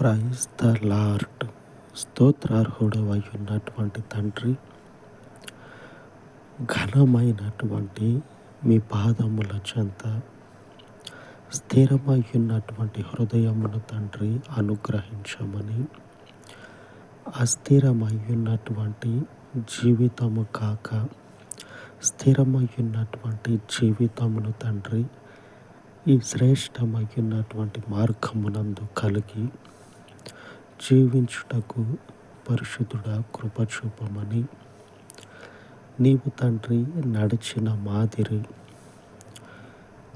Praise the lord స్తోత్రార్హుడు అయి ఉన్నటువంటి తండ్రి ఘనమైనటువంటి మీ పాదముల చెంత స్థిరమై ఉన్నటువంటి హృదయమును తండ్రి అనుగ్రహించమని అస్థిరమై ఉన్నటువంటి జీవితము కాక స్థిరమై ఉన్నటువంటి జీవితమును తండ్రి ఈ శ్రేష్టమై ఉన్నటువంటి మార్గమునందు కలిగి జీవించుటకు పరిశుద్ధుడ కృపచూపమని. నీవు తండ్రి నడిచిన మాదిరి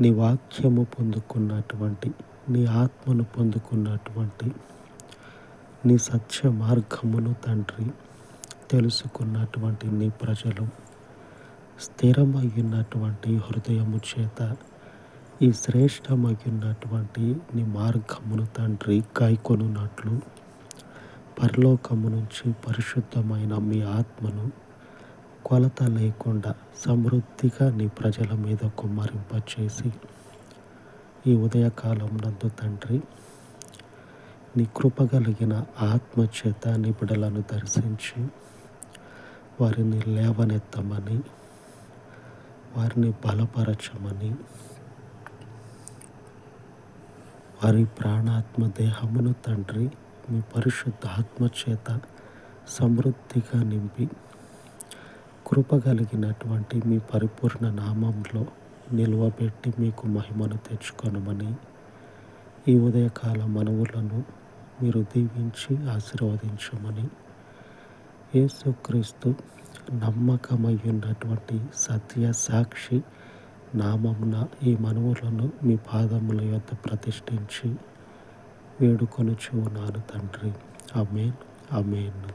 నీ వాక్యము పొందుకున్నటువంటి నీ ఆత్మను పొందుకున్నటువంటి నీ సత్య మార్గమును తండ్రి తెలుసుకున్నటువంటి నీ ప్రజలు. స్థిరమయ్యున్నటువంటి హృదయము చేత ఈ శ్రేష్టమయ్యున్నటువంటి నీ మార్గమును తండ్రి గాయకొనున్నట్లు పరలోకము నుంచి పరిశుద్ధమైన మీ ఆత్మను కొలత లేకుండా సమృద్ధిగా నీ ప్రజల మీద కుమ్మరింపచేసి ఈ ఉదయకాలం నందు తండ్రి నీ కృపగలిగిన ఆత్మచేత నిబిడలను దర్శించి వారిని లేవనెత్తమని వారిని బలపరచమని వారి ప్రాణాత్మ దేహమును తండ్రి మీ పరిశుద్ధ ఆత్మచేత సమృద్ధిగా నింపి కృప కలిగినటువంటి మీ పరిపూర్ణ నామంలో నిల్వబెట్టి మీకు మహిమను తెచ్చుకొనమని ఈ ఉదయకాల మనవులను మీరు దీవించి ఆశీర్వదించమని యేసుక్రీస్తు నమ్మకమై ఉన్నటువంటి సత్య సాక్షి నామమున ఈ మనవులను మీ పాదముల యొక్క ప్రతిష్ఠించి వేడుకొనుచు ఉన్నాను తండ్రి. అమేన్ అమేన్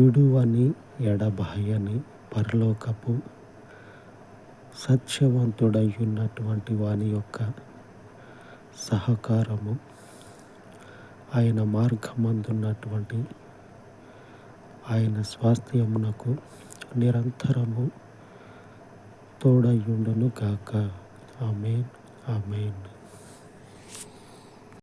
విడువని ఎడబాయని పరలోకపు సత్యవంతుడై ఉన్నటువంటి వాని యొక్క సహకారము ఆయన మార్గమందున్నటువంటి ఆయన స్వాస్థ్యమునకు నిరంతరము తోడయ్యుండును గాక. Amen amen.